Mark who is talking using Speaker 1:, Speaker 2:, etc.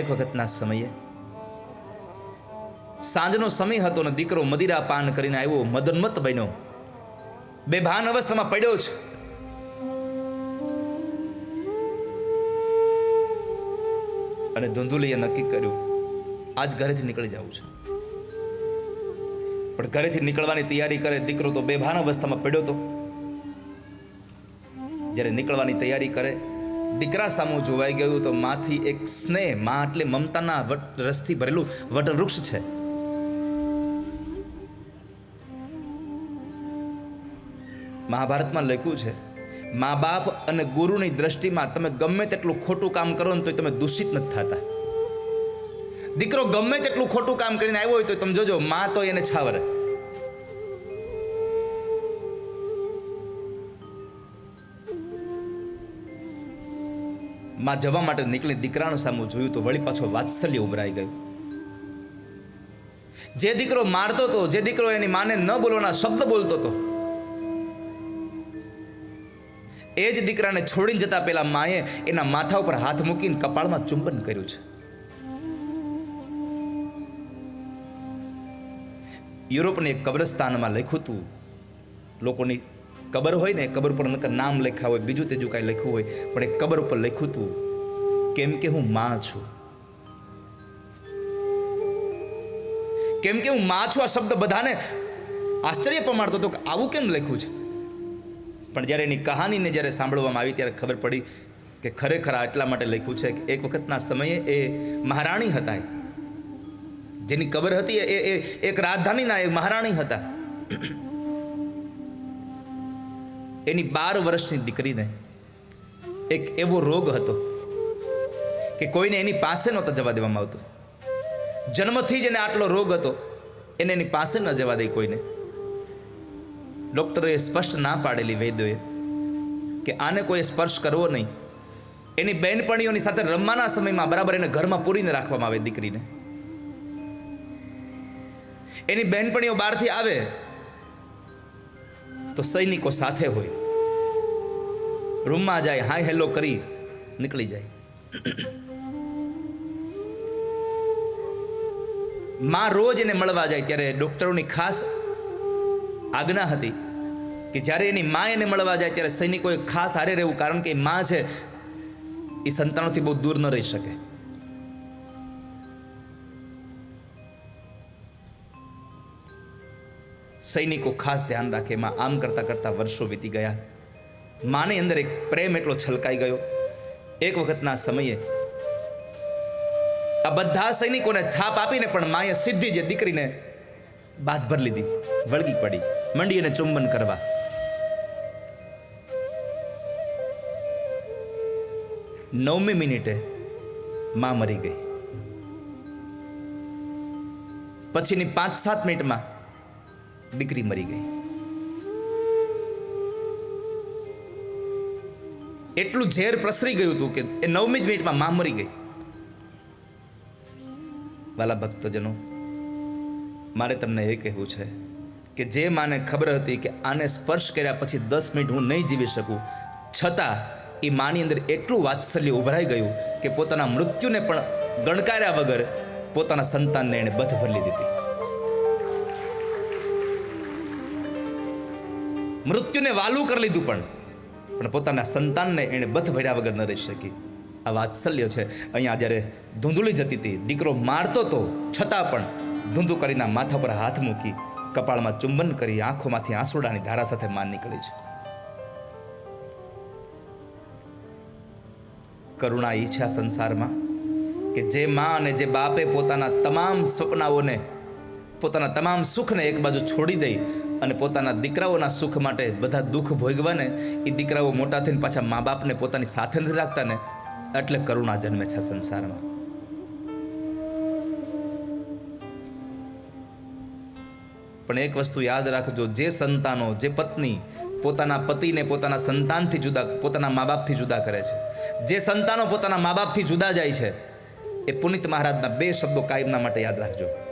Speaker 1: એક વખતના સમયે સાંજનો સમય હતો ને દીકરો મદિરા પાન કરીને આવ્યો મદનમત બન્યો. બેભાન અવસ્થામાં પડ્યો છે અને ધુંધુલીએ નક્કી કર્યું, આજ ઘરેથી નીકળી જવું છે. પણ ઘરેથી નીકળવાની તૈયારી કરે દીકરો તો બેભાન અવસ્થામાં પડ્યો તો. જ્યારે નીકળવાની તૈયારી કરે દીકરા સામું જોવાઈ ગયું તો માથી એક સ્નેહ, માં એટલે મમતાના રસથી ભરેલું વટવૃક્ષ છે. મહાભારતમાં લખ્યું છે, મા બાપ અને ગુરુની દ્રષ્ટિમાં તમે ગમે તેટલું ખોટું કામ કરો ને તો તમે દૂષિત નથી થતા. દીકરો ગમે તેટલું ખોટું કામ કરીને આવ્યો હોય તો તમે જોજો, મા તો એને છાવરે. માં જવા માટે નીકળી દીકરાનું સામું જોયું તો વળી પાછો વાત્સલ્ય ઉભરાઈ ગયું. જે દીકરો મારતો હતો, જે દીકરો એની માને ન બોલવાના શબ્દ બોલતો હતો, એ જ દીકરાને છોડીને જતા પેલા માએ એના માથા ઉપર હાથ મૂકીને કપાળમાં ચુંબન કર્યું છે. યુરોપને એક કબ્રસ્તાનમાં લખ્યું હતું, લોકોની કબર હોય ને, કબર પર નામ લખ્યા હોય, બીજું તેજું કાંઈ લખ્યું હોય, પણ એ કબર ઉપર લખ્યું હતું કેમ કે હું માં છું. કેમ કે હું માં છું? આ શબ્દ બધાને આશ્ચર્ય પમાડતો હતો કે આવું કેમ લખ્યું છે? પણ જ્યારે એની કહાનીને જ્યારે સાંભળવામાં આવી ત્યારે ખબર પડી કે ખરેખર આ એટલા માટે લખ્યું છે કે એક વખતના સમયે એ મહારાણી હતા જેની કબર હતી એ એક રાજધાનીના એ મહારાણી હતા. એની બાર વર્ષની દીકરીને એક એવો રોગ હતો કે કોઈને એની પાસે નહોતા જવા દેવામાં આવતો. જન્મથી જ એને આટલો રોગ હતો, એને એની પાસે ન જવા દે કોઈને. ડૉક્ટરે સ્પષ્ટ ના પાડેલી વૈદ્યોએ કે આને કોઈ સ્પર્શ કરવો નહીં. એની બહેનપણીઓની સાથે રમવાના સમયમાં બરાબર એને ઘરમાં પૂરીને રાખવામાં આવે દીકરીને. એની બહેનપણીઓ બહારથી આવે તો સૈનિકો સાથે હોય. રૂમમાં જાય, હાય, હેલો કરી, નીકળી જાય. માં રોજ એને મળવા જાય ત્યારે ડૉક્ટરોની ખાસ આજ્ઞા હતી કે જ્યારે એની માં એને મળવા જાય ત્યારે સૈનિકોએ ખાસ હારે રહેવું, કારણ કે માં છે, એ સંતાનોથી બહુ દૂર ન રહી શકે. સૈનિકો ખાસ ધ્યાન રાખે એમાં આમ કરતાં કરતાં વર્ષો વીતી ગયા. માની અંદર એક પ્રેમ એટલો છલકાઈ ગયો. એક વખતના સમયે આ બધા સૈનિકોને થાપ આપીને પણ માએ સીધી જે દીકરીને બાદ ભર લીધી, વળગી પડી, મંડી અને ચુંબન કરવા. નવમી મિનિટે મા મરી ગઈ. પછીની પાંચ સાત મિનિટમાં દીકરી મરી ગઈ. એટલું ઝેર પ્રસરી ગયું હતું કે એ નવમી જ મિનિટમાં માં મરી ગઈ. વાલા ભક્તજનો, મારે તમને એ કહેવું છે કે જે માને ખબર હતી કે આને સ્પર્શ કર્યા પછી દસ મિનિટ હું નહીં જીવી શકું, છતાં એ માની અંદર એટલું વાત્સલ્ય ઉભરાઈ ગયું કે પોતાના મૃત્યુને પણ ગણકાર્યા વગર પોતાના સંતાનને એણે બધ ભરી દીધી મૃત્યુને વાલું કરી લીધું પણ. પણ પોતાના સંતાનને એણે બથ ભર્યા વગર ન રહી શકી. આ વાત્સલ્ય છે. અહીંયા જ્યારે ધૂંધળી જતી હતી, દીકરો મારતો તો છતાં પણ ધૂંધુ કરીના માથા પર હાથ મૂકી કપાળમાં ચુંબન કરી આંખોમાંથી આંસુડાની ધારા સાથે માન નીકળી છે. કરુણા ઈચ્છા સંસારમાં કે જે માં અને જે બાપે પોતાના તમામ સપનાઓને પોતાના તમામ સુખને એક બાજુ છોડી દઈ અને પોતાના દીકરાઓના સુખ માટે બધા દુઃખ ભોગવાને એ દીકરાઓ મોટા થઈને પાછા મા બાપને પોતાની સાથે નથી રાખતા ને એટલે કરુણા જન્મે છે સંસારમાં. પણ એક વસ્તુ યાદ રાખજો, જે સંતાનો, જે પત્ની પોતાના પતિને પોતાના સંતાનથી જુદા, પોતાના મા બાપથી જુદા કરે છે. જે સંતાનો પોતાના મા બાપથી જુદા જાય છે, એ પુનિત મહારાજના બે શબ્દો કાયમના માટે યાદ રાખજો.